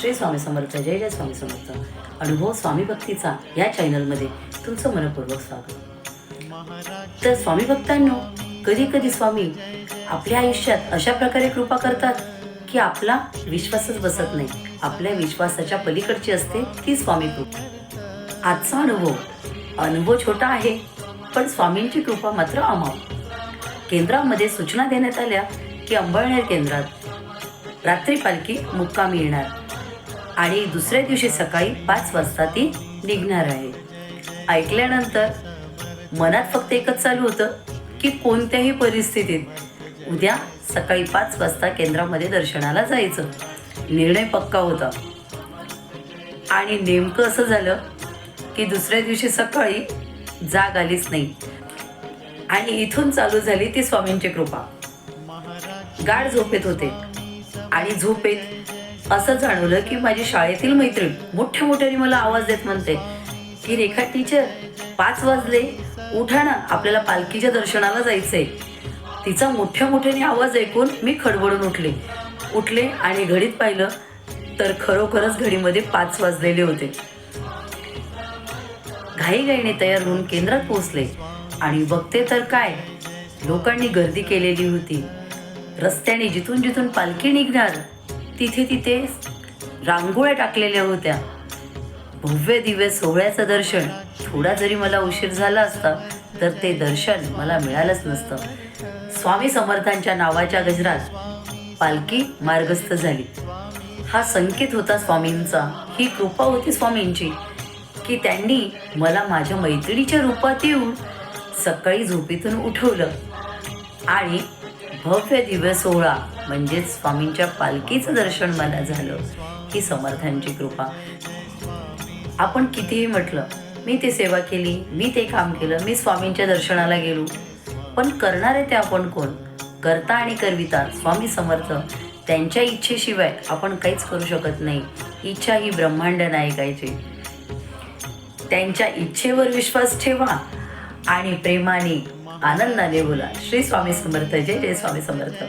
श्री स्वामी समर्थ जय जय स्वामी समर्थ. अनुभव स्वामी भक्तीचा या चॅनलमध्ये तुमचं मनपूर्वक स्वागत. तर स्वामी भक्तांनो कधी कधी स्वामी आपल्या आयुष्यात अशा प्रकारे कृपा करतात की आपला विश्वासच बसत नाही. आपल्या विश्वासाच्या पलीकडची असते ती स्वामी कृपा. आजचा अनुभव अनुभव छोटा आहे पण स्वामींची कृपा मात्र अमाव केंद्रामध्ये सूचना देण्यात आल्या की अंबळनेर केंद्रात रात्री पालखी मुक्कामी येणार. आणि दुसऱ्या दिवशी सकाळी पाच वाजता ती निघणार आहे. ऐकल्यानंतर मनात फक्त एकच चालू होतं की कोणत्याही परिस्थितीत उद्या सकाळी पाच वाजता केंद्रामध्ये दर्शनाला जायचं. निर्णय पक्का होता. आणि नेमकं असं झालं की दुसऱ्या दिवशी सकाळी जाग आलीच नाही. आणि इथून चालू झाली ती स्वामींची कृपा. गाढ झोपेत होते. आणि झोपेत असं जाणवलं की माझी शाळेतील मैत्रीण मोठ्या मोठ्याने मला आवाज देत म्हणते की रेखा टीचर पाच वाजले. उठा ना आपल्याला पालखीच्या दर्शनाला जायचंय. तिचा मोठ्या मोठ्याने आवाज ऐकून मी खडबडून उठले. उठले आणि घडीत पाहिलं तर खरोखरच घडीमध्ये पाच वाजलेले होते. घाईघाईने तयार होऊन केंद्रात पोहोचले. आणि बघते तर काय लोकांनी गर्दी केलेली होती. रस्त्याने जिथून जिथून पालखी निघणार तिथे तिथे रांगोळ्या टाकलेल्या होत्या. भव्य दिव्य सोहळ्याचं दर्शन. थोडा जरी मला उशीर झाला असता तर ते दर्शन मला मिळालंच नसतं. स्वामी समर्थांच्या नावाच्या गजरात पालखी मार्गस्थ झाली. हा संकेत होता स्वामींचा. ही कृपा होती स्वामींची की त्यांनी मला माझ्या मैत्रिणीच्या रूपात येऊन सकाळी झोपेतून उठवलं. आणि भव्य दिव्य सोहळा म्हणजेच स्वामींच्या पालखीचं दर्शन मला झालं. ही समर्थांची कृपा. आपण कितीही म्हटलं मी ते सेवा केली मी ते काम केलं मी स्वामींच्या दर्शनाला गेलो. पण करणारे ते आपण कोण? करता आणि करविता स्वामी समर्थ. त्यांच्या इच्छेशिवाय आपण काहीच करू शकत नाही. इच्छा ही ब्रह्मांड नायकायची त्यांच्या इच्छेवर विश्वास ठेवा आणि प्रेमाने आनंदाने बोला. श्री स्वामी समर्थ जय जय स्वामी समर्थ.